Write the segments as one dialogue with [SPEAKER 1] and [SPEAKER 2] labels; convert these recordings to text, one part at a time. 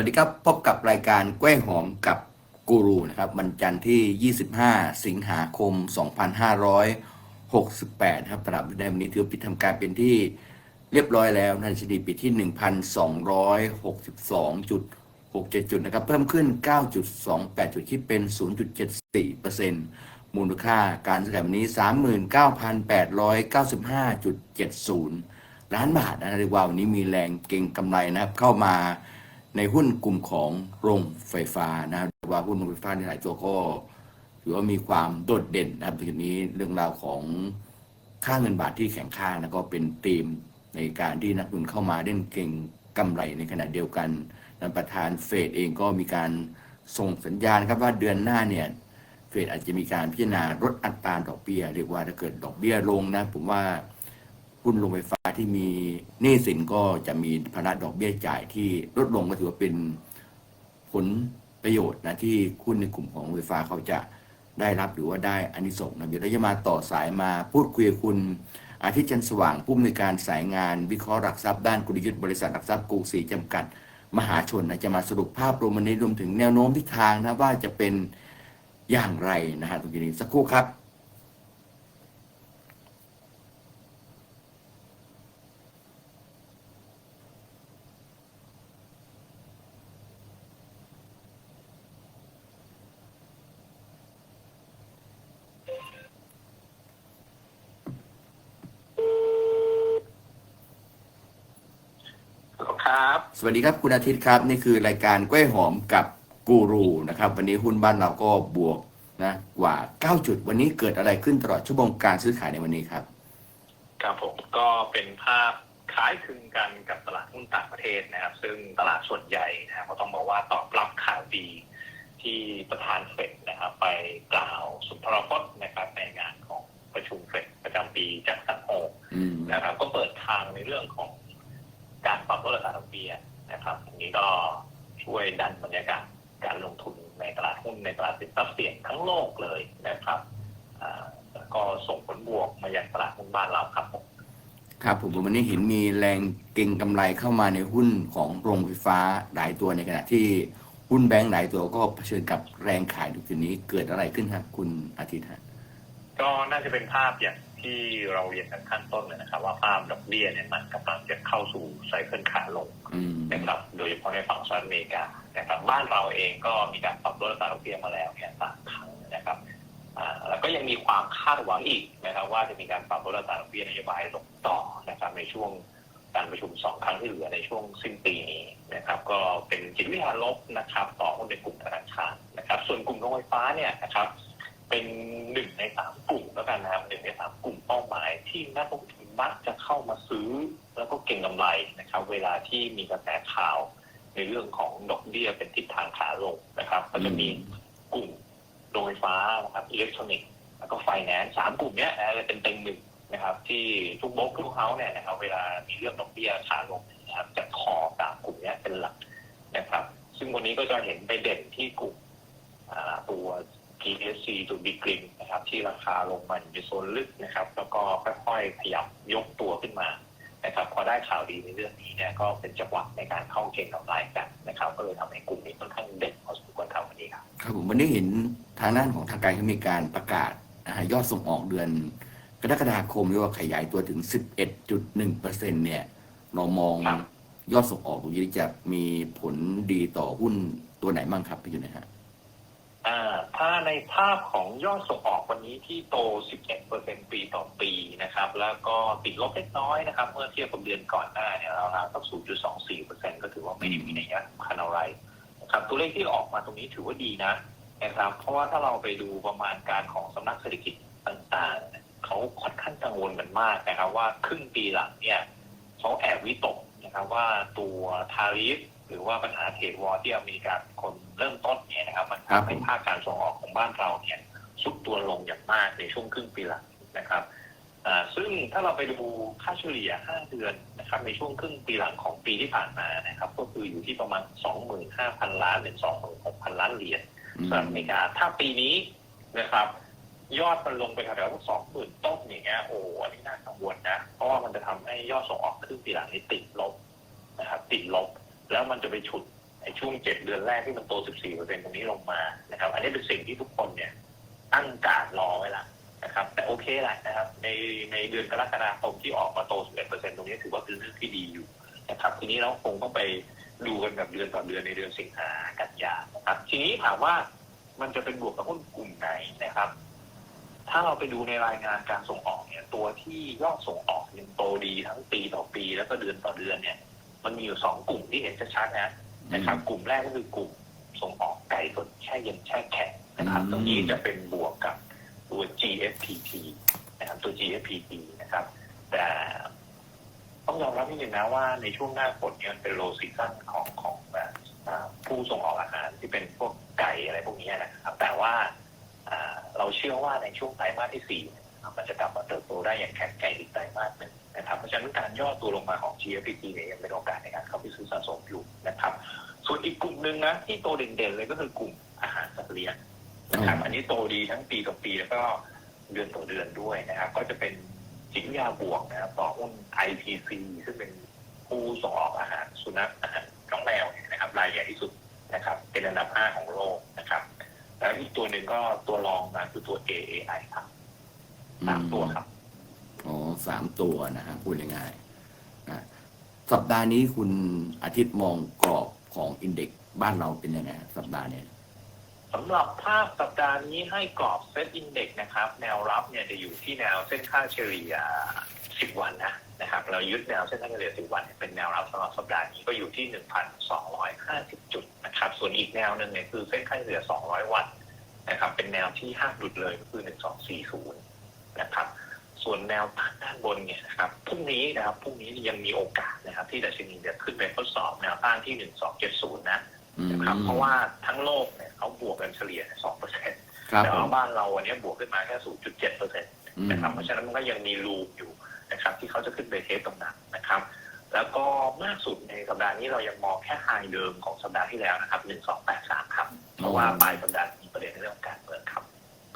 [SPEAKER 1] วัสดีครับพบกับรายการกล้วยหอมกับกูรูนะครับวันจันทร์ที่ 25 สิงหาคม 2568นะครับตลาดหุ้นไทยวันนี้ถือปิดทำการเป็นที่เรียบร้อยแล้วนะดัชนีปิดที่ 1,262.67 จุดนะครับ เพิ่มขึ้น 9.28 จุดที่เป็น 0.74%มูลค่าการซื้อขายวันนี้ 39,895.70 ล้านบาทนะเรียกว่าวันนี้มีแรงเก่งกำไรนะครับเข้ามา ในหุ้นกลุ่มของโรงไฟฟ้านะครับว่าหุ้นโรงไฟฟ้าในหลายตัวก็ถือว่ามีความโดดเด่นนะครับทีนี้เรื่องราวของค่าเงินบาทที่แข็งค่านะก็เป็นธีมในการที่นักลงทุนเข้ามาเล่นเก่งกำไรในขณะเดียวกันนั้นประธานเฟดเองก็มีการส่งสัญญาณครับว่าเดือนหน้าเนี่ยเฟดอาจจะมีการพิจารณาลดอัตราดอกเบี้ยเรียกว่าถ้าเกิดดอกเบี้ยลงนะผมว่า หุ้นโรงไฟฟ้าที่มีหนี้สินก็จะมีภาระดอกเบี้ยจ่ายที่ลดลงก็ถือว่าเป็นผลประโยชน์นะที่หุ้นในกลุ่มของโรงไฟฟ้าเขาจะได้รับหรือว่าได้อานิสงส์นะเดี๋ยวเราจะมาต่อสายมาพูดคุยกับคุณอาทิตย์จันทร์สว่างผู้อำนวยการสายงานวิเคราะห์หลักทรัพย์ด้านกลยุทธ์บริษัทหลักทรัพย์กรุงศรีจำกัด มหาชนนะจะมาสรุปภาพรวมวันนี้รวมถึงแนวโน้มทิศทางนะว่าจะเป็นอย่างไรนะฮะตรงนี้สักครู่ครับ
[SPEAKER 2] ครับ
[SPEAKER 1] สวัสดีครับคุณอาทิตย์ครับ นี่คือรายการกล้วยหอมกับกูรูนะครับ วันนี้หุ้นบ้านเราก็บวกนะกว่า 9 จุด วันนี้เกิดอะไรขึ้นตลอดชั่วโมงการซื้อขายในวันนี้ครับ
[SPEAKER 2] ครับผมก็เป็นภาพคล้ายคลึงกันกับตลาดหุ้นต่างประเทศนะครับ ซึ่งตลาดส่วนใหญ่นะครับก็ต้องบอกว่าตอบรับข่าวดีที่ประธานเฟดนะครับ ไปกล่าวสุนทรพจน์นะครับในงานของประชุมเฟดประจำปีจากสันโฮ
[SPEAKER 1] อืม
[SPEAKER 2] นะครับ ก็เปิดทางในเรื่องของการปรับลดอัตราดอกเบี้ย นะครับอันนี้ก็ช่วยดันบรรยากาศการลงทุนในตลาดหุ้นในตลาดสินทรัพย์เสี่ยงทั้งโลกเลยนะครับอ่าแล้วก็ส่งผลบวกมายังตลาดหุ้นบ้านเราครับผม
[SPEAKER 1] ครับผมวันนี้เห็นมีแรงเก่งกำไรเข้ามาในหุ้นของโรงไฟฟ้าหลายตัวในขณะที่หุ้นแบงก์หลายตัวก็เผชิญกับแรงขายในคืนนี้เกิดอะไรขึ้นครับคุณอาทิตย์ฮะ
[SPEAKER 2] ก็น่าจะเป็นภาพอย่าง ที่เราเรียนกันขั้นต้นเลยนะครับ ว่าภาพดอกเบี้ยเนี่ยมันกำลังจะเข้าสู่ไซเคิลขาลง
[SPEAKER 1] อืม
[SPEAKER 2] นะครับ โดยเฉพาะในฝั่งสหรัฐอเมริกานะครับบ้านเราเองก็มีการปรับลดอัตราดอกเบี้ยมาแล้วเนี่ยสามครั้งนะครับอ่าแล้วก็ยังมีความคาดหวังอีกนะครับ ว่าจะมีการปรับลดอัตราดอกเบี้ยนโยบายลงต่อนะครับ ในช่วงการประชุมสองครั้งที่เหลือในช่วงสิ้นปีนี้นะครับ ก็เป็นจิตวิทยาลบนะครับ ต่อหุ้นในกลุ่มธนาคารนะครับ ส่วนกลุ่มโรงไฟฟ้าเนี่ยนะครับ เป็นหนึ่งในสามกลุ่มแล้วกันนะครับหนึ่งในสาม ที่นักลงทุนมักจะเข้ามาซื้อ แล้วก็เก่งกำไรนะครับ เวลาที่มีกระแสข่าว ในเรื่องของดอกเบี้ยเป็นทิศทางขาลงนะครับ ก็จะมีกลุ่มโรงไฟฟ้านะครับอิเล็กทรอนิกส์แล้วก็ไฟแนนซ์สามกลุ่มนี้นะเป็นเต็งหนึ่งนะครับ ที่ทุกโบกทุกเฮาส์เนี่ยนะครับ เวลามีเรื่องดอกเบี้ยขาลงนะครับจะคอตามกลุ่มนี้เป็นหลักนะครับ ซึ่งวันนี้ก็จะเห็นไปเด่นที่กลุ่มตัว PSC ตัวบิ๊กริมนะครับที่ราคาลงมาอยู่ในโซนลึกนะครับ แล้วก็ค่อยๆขยับยกตัวขึ้นมานะครับพอได้ข่าวดีในเรื่องนี้เนี่ยก็เป็นจังหวะในการเข้าเก็งกำไรกันนะครับก็เลยทำให้กลุ่มนี้ค่อนข้างเด่นพอสมควรครับวันนี้ครับ
[SPEAKER 1] ครับผมวันนี้เห็นทางด้านของทางการเขามีการประกาศนะฮะยอดส่งออกเดือน กรกฎาคมเรียกว่าขยายตัวถึง 11.1เปอร์เซ็นเนี่ยเรามอง
[SPEAKER 2] ครับ
[SPEAKER 1] ยอดส่งออกตรงนี้จะมีผลดีต่อหุ้นตัวไหนบ้างครับพี่อยู่นะฮะ
[SPEAKER 2] อ่า ถ้าในภาพของยอดส่งออกวันนี้ที่โต 11%ปีต่อปีนะครับ แล้วก็ติดลบเล็กน้อยนะครับ เมื่อเทียบกับเดือนก่อนหน้าเนี่ยราวๆสัก0.24%ก็ถือว่าไม่ได้มีนัยสำคัญอะไรนะครับ ตัวเลขที่ออกมาตรงนี้ถือว่าดีนะนะครับ เพราะว่าถ้าเราไปดูประมาณการของสำนักเศรษฐกิจต่างๆ เขาค่อนข้างกังวลกันมากนะครับว่าครึ่งปีหลังเนี่ยเขาแอบวิตกนะครับว่าตัวทาริฟหรือว่าปัญหาเทรดวอร์ที่อเมริกาคน เริ่มต้นเนี่ยนะครับ มัน
[SPEAKER 1] ครับ
[SPEAKER 2] ทำให้ภาคการส่งออกของบ้านเราเนี่ยสุดตัวลงอย่างมากในช่วงครึ่งปีหลังนะครับอ่าซึ่งถ้าเราไปดูค่าเฉลี่ย 5 เดือนนะครับในช่วงครึ่งปีหลังของปีที่ผ่านมานะครับก็คืออยู่ที่ประมาณ 25,000 ล้านถึง26,000 ล้านเหรียญ
[SPEAKER 1] อืม
[SPEAKER 2] สหรัฐอเมริกา ถ้าปีนี้นะครับยอดมันลงไปแถวๆสองหมื่นต้นอย่างเงี้ยโอ้อันนี้น่ากังวลนะ เพราะว่ามันจะทำให้ยอดส่งออกครึ่งปีหลังนี้ติดลบนะครับติดลบ แล้วมันจะไปฉุด ในช่วงเจ็ดเดือนแรกที่มันโต 14เปอร์เซ็นต์ตรงนี้ลงมานะครับ อันนี้เป็นสิ่งที่ทุกคนเนี่ยตั้งการรอไว้ละนะครับ แต่โอเคแหละนะครับ ในในเดือนกรกฎาคมที่ออกมาโต 11เปอร์เซ็นตรงนี้ถือว่าเป็นเรื่องที่ดีอยู่นะครับ ทีนี้เราคงต้องไปดูกันแบบเดือนต่อเดือนในเดือนสิงหากันยานะครับ ทีนี้ถามว่ามันจะเป็นบวกกับหุ้นกลุ่มไหนนะครับ ถ้าเราไปดูในรายงานการส่งออกเนี่ย ตัวที่ยอดส่งออกยังโตดีทั้งปีต่อปี แล้วก็เดือนต่อเดือนเนี่ย มันมีอยู่สองกลุ่มที่เห็นชัดๆนะ นะครับ กลุ่มแรกก็คือกลุ่มส่งออกไก่สดแช่เย็นแช่แข็งนะครับ
[SPEAKER 1] อืม
[SPEAKER 2] ตรงนี้จะเป็นบวกกับตัว GFPT นะครับตัว GFPT นะครับ แต่ต้องยอมรับนิดนึงนะว่าในช่วงหน้าฝนเนี่ยมันเป็นโลซีซั่นของของแบบอ่าผู้ส่งออกอาหารที่เป็นพวกไก่อะไรพวกนี้นะครับ แต่ว่าอ่าเราเชื่อว่าในช่วงไตรมาสที่สี่เนี่ยนะครับมันจะกลับมาเติบโตได้อย่างแข็งแกร่งอีกไตรมาสหนึ่ง นะครับเพราะฉะนั้นการย่อตัวลงมาของ GFPT เนี่ยยังเป็นโอกาสในการเข้าไปซื้อสะสมอยู่นะครับ ส่วนอีกกลุ่มหนึ่งนะที่โตเด่นๆเลยก็คือกลุ่มอาหารสัตว์เลี้ยงนะครับอันนี้โตดีทั้งปีต่อปีแล้วก็เดือนต่อเดือนด้วยนะครับ ก็จะเป็นจิตวิทยาบวกนะครับต่อหุ้น ITC ซึ่งเป็นผู้ส่งออกอาหารสุนัขอาหารน้องแมวเนี่ยนะครับรายใหญ่ที่สุดนะครับ เป็นอันดับห้าของโลกนะครับ แล้วอีกตัวหนึ่งก็ตัวรองมาคือตัว AAI ครับสามตัวครับ
[SPEAKER 1] อ๋อ สามตัวนะฮะพูดง่ายๆนะสัปดาห์นี้คุณอาทิตย์มองกรอบของอินเด็กซ์บ้านเราเป็นยังไงสัปดาห์เนี้ย
[SPEAKER 2] สำหรับภาพสัปดาห์นี้ให้กรอบเซตอินเด็กนะครับ แนวรับเนี่ยจะอยู่ที่แนวเส้นค่าเฉลี่ย 10 วันนะนะครับ เรายึดแนวเส้นค่าเฉลี่ย 10 วันเนี่ยเป็นแนวรับสำหรับสัปดาห์นี้ก็อยู่ที่ 1,250 จุดนะครับ ส่วนอีกแนวหนึ่งเนี่ยคือเส้นค่าเฉลี่ย 200 วันนะครับ เป็นแนวที่ห้ามหลุดเลยก็คือ 1240 นะครับ ส่วนแนวต้านด้านบนเนี่ยนะครับพรุ่งนี้นะครับพรุ่งนี้ยังมีโอกาสนะครับ ที่ดัชนีจะขึ้นไปทดสอบแนวต้านที่1270นะ
[SPEAKER 1] อืม
[SPEAKER 2] นะครับเพราะว่าทั้งโลกเนี่ยเขาบวกกันเฉลี่ยสองเปอร์เซ็นต์
[SPEAKER 1] ครับ
[SPEAKER 2] แต่
[SPEAKER 1] ผ
[SPEAKER 2] ว่ามบ้านเราวันนี้บวกขึ้นมาแค่ศูนย์จุดเจ็ดเปอร์เซ็นต์
[SPEAKER 1] อืม
[SPEAKER 2] นะครับเพราะฉะนั้นมันก็ยังมีรูปอยู่นะครับ ที่เขาจะขึ้นไปเทสตรงนั้นนะครับ แล้วก็มากสุดในสัปดาห์นี้เรายังมองแค่ไฮเดิมของสัปดาห์ที่แล้วนะครับหนึ่งสองแปดสามครับ เพราะว่าปลายสัปดาห์มีประเด็นในเรื่องของการเมืองครับ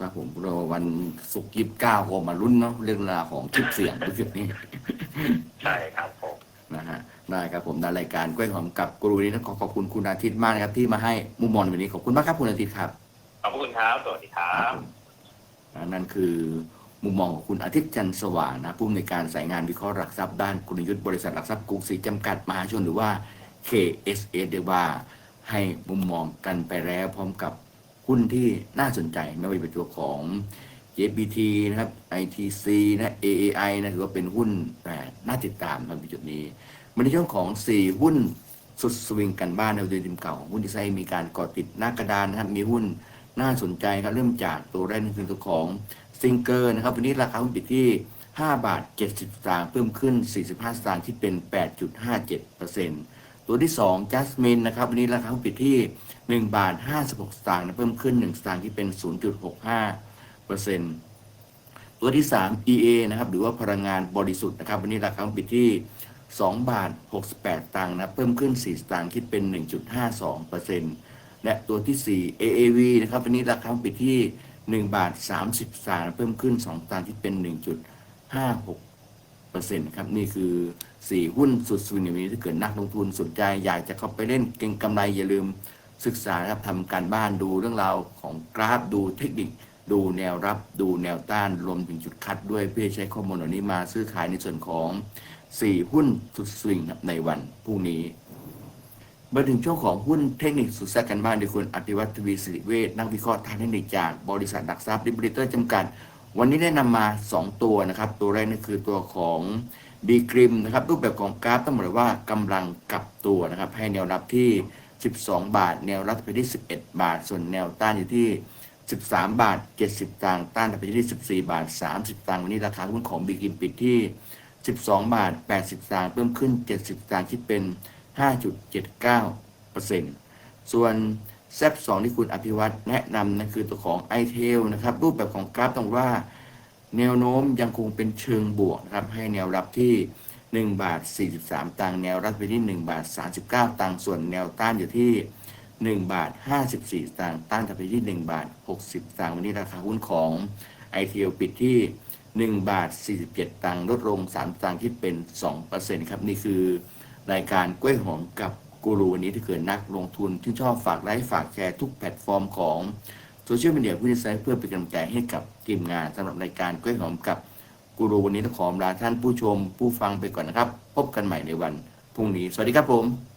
[SPEAKER 1] ครับผมเราวันศุกร์ยี่สิบเก้าก็มาลุ้นเนาะเรื่องราวของคลิปเสียงรู้สึกนี่
[SPEAKER 2] ใช่ครับผม
[SPEAKER 1] นะฮะได้ครับผมในรายการกล้วยหอมกับกูรูนี้ต้องขอขอบคุณคุณอาทิตย์มากนะครับที่มาให้มุมมองในวันนี้ขอบคุณมากครับคุณอาทิตย์ครับ
[SPEAKER 2] ขอบคุณครับสวัสดีครับ
[SPEAKER 1] นั่นคือมุมมองของคุณอาทิตย์จันทร์สว่างนะผู้อำนวยการสายงานวิเคราะห์หลักทรัพย์ด้านกลยุทธ์บริษัทหลักทรัพย์กรุงศรีจำกัดมหาชนหรือว่า KSS เรียกว่าให้มุมมองกันไปแล้วพร้อมกับ หุ้นที่น่าสนใจไม่ว่าจะเป็นตัวของ JPT นะครับ ITC นะ AAI นะถือว่าเป็นหุ้นแต่น่าติดตามในจุดนี้มาในช่วงของ 4 หุ้นสุดสวิงกันบ้านในเดือนเก่าของหุ้นที่ไซมีการก่อติดหน้ากระดานนะครับมีหุ้นน่าสนใจครับเริ่มจากตัวแรกนั่นคือตัวของซิงเกอร์นะครับวันนี้ราคาหุ้นปิดที่ 5 บาท 70สตางค์เพิ่มขึ้น 45 สตางค์ที่เป็น 8.57%ตัวที่2 Jasmine นะครับวันนี้ราคาหุ้นปิดที่ 1 บาท 56 สตางค์นะเพิ่มขึ้น 1 สตางค์ที่เป็น 0.65เปอร์เซ็นต์ตัวที่ 3 EA นะครับหรือว่าพลังงานบริสุทธิ์นะครับวันนี้ราคาปิดที่ 2 บาท 68 ตังค์นะเพิ่มขึ้น 4 สตางค์คิดเป็น 1.52เปอร์เซ็นต์และตัวที่ 4 AAV นะครับวันนี้ราคาปิดที่ 1 บาท 30 สตางค์เพิ่มขึ้น2สตางค์คิดเป็น 1.56เปอร์เซ็นต์ครับนี่คือ 4 หุ้นสุดสวิงในวันนี้ถ้าเกิดนักลงทุนสนใจอยากจะเข้าไปเล่นเก็งกำไรอย่าลืม ศึกษานะครับทำการบ้านดูเรื่องราวของกราฟดูเทคนิค ดูแนวรับ ดูแนวต้านรวมถึงจุดคัดด้วยเพื่อใช้ข้อมูลเหล่านี้มาซื้อขายในส่วนของ 4 หุ้นสุดสวิงในวันพรุ่งนี้มาถึงช่วงของหุ้นเทคนิคสุดแซ่บกันบ้างโดยคุณอธิวัตรทวีสิริเวชนักวิเคราะห์ทางเทคนิคจากบริษัทหลักทรัพย์ดิบริเตอร์จำกัด วันนี้ได้นำมา 2 ตัวนะครับ ตัวแรกนั่นคือตัวของบีกริมนะครับรูปแบบของกราฟต้องบอกเลยว่ากำลังกลับตัวนะครับให้แนวรับที่ 12 บาท แนวรับไปที่ 11 บาท ส่วนแนวต้านอยู่ที่ 13 บาท 70 ตังค์ต้านไปที่ 14 บาท 30 ตังค์วันนี้ราคาหุ้นของบีกิมปิดที่ 12 บาท 80 ตังค์เพิ่มขึ้น 70 ตังค์คิดเป็น 5.79%ส่วนแซฟ2ที่คุณอภิวัตแนะนำนั่นคือตัวของ i t e l นะครับ รูปแบบของกราฟต้องว่า แนวโน้มยังคงเป็นเชิงบวกนะครับ ให้แนวรับที่ 1 บาท 43 ตังค์แนวรับไปที่ 1 บาท 39 ตังค์ส่วนแนวต้านอยู่ที่ 1 บาท 54 ตังค์ต้านไปที่ 1 บาท 60 ตังค์วันนี้ราคาหุ้นของ i t l ปิดที่ 1 บาท 47 ตังค์ลดลง 3 ตังค์ที่เป็น 2%ครับ นี่คือ รายการกล้วยหอมกับกูรูวันนี้ที่เกิดนักลงทุนที่ชอบฝากไลค์ฝากแชร์ทุกแพลตฟอร์มของโซเชียลมีเดียผู้ดีไซน์เพื่อเป็นกำลังใจให้กับทีมงานสำหรับรายการกล้วยหอมกับ กูรูวันนี้ต้องขอลาท่านผู้ชมผู้ฟังไปก่อนนะครับ พบกันใหม่ในวันพรุ่งนี้ สวัสดีครับผม